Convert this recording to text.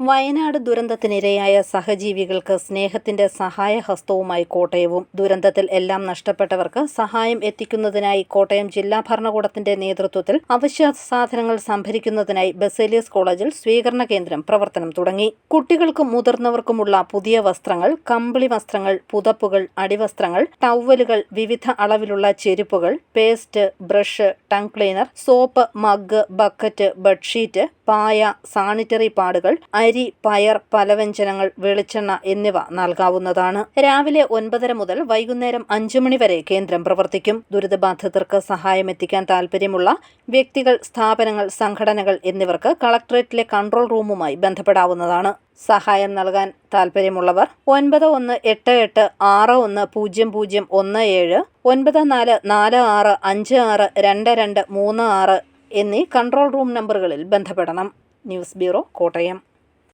വയനാട് ദുരന്തത്തിനിരയായ സഹജീവികൾക്ക് സ്നേഹത്തിന്റെ സഹായഹസ്തവുമായി കോട്ടയവും. ദുരന്തത്തിൽ എല്ലാം നഷ്ടപ്പെട്ടവർക്ക് സഹായം എത്തിക്കുന്നതിനായി കോട്ടയം ജില്ലാ ഭരണകൂടത്തിന്റെ നേതൃത്വത്തിൽ അവശ്യ സാധനങ്ങൾ സംഭരിക്കുന്നതിനായി ബസേലിയസ് കോളേജിൽ സ്വീകരണ കേന്ദ്രം പ്രവർത്തനം തുടങ്ങി. കുട്ടികൾക്കും മുതിർന്നവർക്കുമുള്ള പുതിയ വസ്ത്രങ്ങൾ കമ്പിളി വസ്ത്രങ്ങൾ പുതപ്പുകൾ അടിവസ്ത്രങ്ങൾ ടവലുകൾ വിവിധ അളവിലുള്ള ചെരുപ്പുകൾ paste brush tongue cleaner soap mug bucket bedsheet പായ സാനിറ്ററി പാഡുകൾ അരി പയർ പലവ്യഞ്ജനങ്ങൾ വെളിച്ചെണ്ണ എന്നിവ നൽകാവുന്നതാണ്. രാവിലെ ഒൻപതര മുതൽ വൈകുന്നേരം അഞ്ചു മണി വരെ കേന്ദ്രം പ്രവർത്തിക്കും. ദുരിതബാധിതർക്ക് സഹായമെത്തിക്കാൻ താൽപ്പര്യമുള്ള വ്യക്തികൾ സ്ഥാപനങ്ങൾ സംഘടനകൾ എന്നിവർക്ക് കളക്ടറേറ്റിലെ കൺട്രോൾ റൂമുമായി ബന്ധപ്പെടാവുന്നതാണ്. സഹായം നൽകാൻ താൽപ്പര്യമുള്ളവർ ഒൻപത് ഒന്ന് എട്ട് എട്ട് ആറ് ഒന്ന് പൂജ്യം പൂജ്യം ഒന്ന് ഏഴ് ഒൻപത് നാല് നാല് ആറ് അഞ്ച് ആറ് രണ്ട് രണ്ട് മൂന്ന് ആറ് എന്നീ കൺട്രോൾ റൂം നമ്പറുകളിൽ ബന്ധപ്പെടണം. News bureau Kottayam.